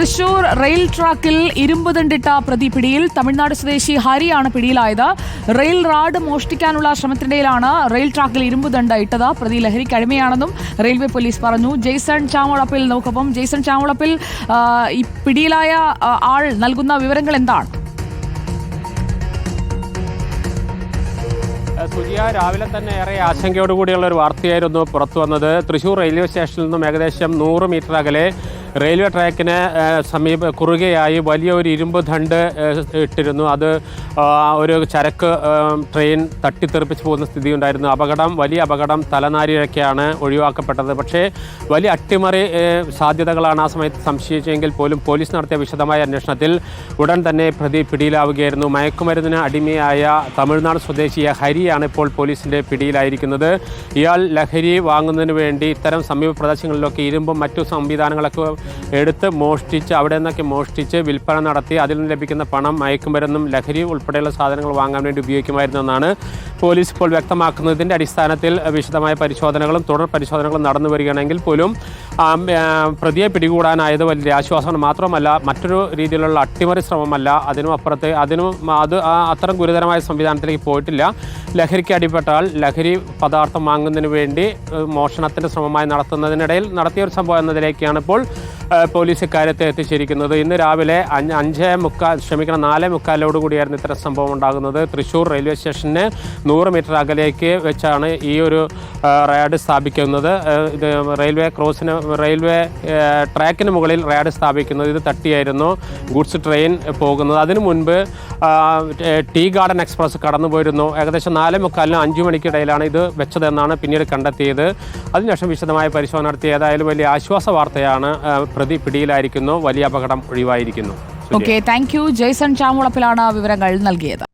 Thrissur rail ട്രാക്കിൽ ഇരുമ്പുതണ്ടിട്ട പ്രതി പിടിയിൽ തമിഴ്നാട് സ്വദേശി ഹരിയാണ് പിടിയിലായത്. റെയിൽ റാഡ് മോഷ്ടിക്കാനുള്ള ശ്രമത്തിനിടയിലാണ് റെയിൽ ട്രാക്കിൽ ഇരുമ്പുതണ്ട ഇട്ടത്. പ്രതി ലഹരിക്ക് അടിമയാണെന്നും റെയിൽവേ പോലീസ് പറഞ്ഞു. ജെയ്സൺ ചാമുളപ്പിൽ നോക്കപ്പം ജെയ്സൺ ചാമുളപ്പിൽ ഈ പിടിയിലായ ആൾ നൽകുന്ന വിവരങ്ങൾ എന്താണ്? സുജിയ രാവിലെ തന്നെ ഏറെ ആശങ്കയോടുകൂടിയുള്ള ഒരു വാർത്തയായിരുന്നു പുറത്തു വന്നത്. തൃശൂർ റെയിൽവേ സ്റ്റേഷനിൽ നിന്നും ഏകദേശം നൂറ് മീറ്റർ അകലെ റെയിൽവേ ട്രാക്കിന് സമീപ കുറുകയായി വലിയ ഒരു ഇരുമ്പ് ദണ്ട് ഇട്ടിരുന്നു. അത് ഒരു ചരക്ക് ട്രെയിൻ തട്ടിത്തെറിപ്പിച്ച് പോകുന്ന സ്ഥിതി ഉണ്ടായിരുന്നു അപകടം വലിയ അപകടം തലനാരിയൊക്കെയാണ് ഒഴിവാക്കപ്പെട്ടത്. പക്ഷേ വലിയ അട്ടിമറി സാധ്യതകളാണ് ആ സമയത്ത് സംശയിച്ചെങ്കിൽ പോലും പോലീസ് നടത്തിയ വിശദമായ അന്വേഷണത്തിൽ ഉടൻ തന്നെ പ്രതി പിടിയിലാവുകയായിരുന്നു. മയക്കുമരുന്നിന് അടിമയായ തമിഴ്നാട് സ്വദേശിയ ഹരിയാണ് ഇപ്പോൾ പോലീസിന്റെ പിടിയിലായിരിക്കുന്നത്. ഇയാൾ ലഹരി വാങ്ങുന്നതിന് വേണ്ടി ഇത്തരം സമീപ പ്രദേശങ്ങളിലൊക്കെ ഇരുമ്പും മറ്റു സംവിധാനങ്ങളൊക്കെ എടുത്ത് മോഷ്ടിച്ച് അവിടെ നിന്നൊക്കെ മോഷ്ടിച്ച് വിൽപ്പന നടത്തി അതിൽ നിന്ന് ലഭിക്കുന്ന പണം മയക്കുമരുന്നും ലഹരി ഉൾപ്പെടെയുള്ള സാധനങ്ങൾ വാങ്ങാൻ വേണ്ടി ഉപയോഗിക്കുമായിരുന്നു എന്നാണ് പോലീസ് ഇപ്പോൾ വ്യക്തമാക്കുന്നതിന്റെ അടിസ്ഥാനത്തിൽ വിശദമായ പരിശോധനകളും തുടർ പരിശോധനകളും നടന്നു വരികയാണെങ്കിൽ പോലും പ്രതിയെ പിടികൂടാനായത് വലിയ ആശ്വാസമാണ്. മാത്രമല്ല മറ്റൊരു രീതിയിലുള്ള അട്ടിമറി ശ്രമമല്ല അതിനും അപ്പുറത്ത്. അതിനും അത് അത്തരം ഗുരുതരമായ സംവിധാനത്തിലേക്ക് പോയിട്ടില്ല. ലഹരിക്ക് അടിപ്പെട്ടാൽ ലഹരി പദാർത്ഥം വാങ്ങുന്നതിന് വേണ്ടി മോഷണത്തിന്റെ ശ്രമമായി നടത്തുന്നതിനിടയിൽ നടത്തിയ ഒരു സംഭവം എന്നതിലേക്കാണ് ഇപ്പോൾ പോലീസ് ഇക്കാര്യത്തെ എത്തിച്ചിരിക്കുന്നത്. ഇന്ന് രാവിലെ അഞ്ച് മുക്കാൽ ക്ഷമിക്കണം നാലേ മുക്കാലോട് കൂടിയായിരുന്നു ഇത്തരം സംഭവം ഉണ്ടാകുന്നത്. തൃശ്ശൂർ റെയിൽവേ സ്റ്റേഷന് നൂറ് മീറ്റർ അകലേക്ക് വെച്ചാണ് ഈ ഒരു റാഡ് സ്ഥാപിക്കുന്നത് ഇത് റെയിൽവേ ക്രോസിന് റെയിൽവേ ട്രാക്കിന് മുകളിൽ റാഡ് സ്ഥാപിക്കുന്നത് ഇത് തട്ടിയായിരുന്നു ഗുഡ്സ് ട്രെയിൻ പോകുന്നത്. അതിനു മുൻപ് ടീ ഗാർഡൻ എക്സ്പ്രസ് കടന്നു പോയിരുന്നു ഏകദേശം നാല് മുക്കാലിന് അഞ്ചു മണിക്കിടയിലാണ് ഇത് വെച്ചതെന്നാണ് പിന്നീട് കണ്ടെത്തിയത്. അതിനുശേഷം വിശദമായ പരിശോധന നടത്തി. ഏതായാലും വലിയ ആശ്വാസ വാർത്തയാണ് പ്രതി പിടിയിലായിരിക്കുന്നു വലിയ അപകടം ഒഴിവായിരിക്കുന്നു. ഓക്കെ താങ്ക് യു ജയ്സൺ ചാമുളപ്പിലാണ് വിവരങ്ങൾ നൽകിയത്.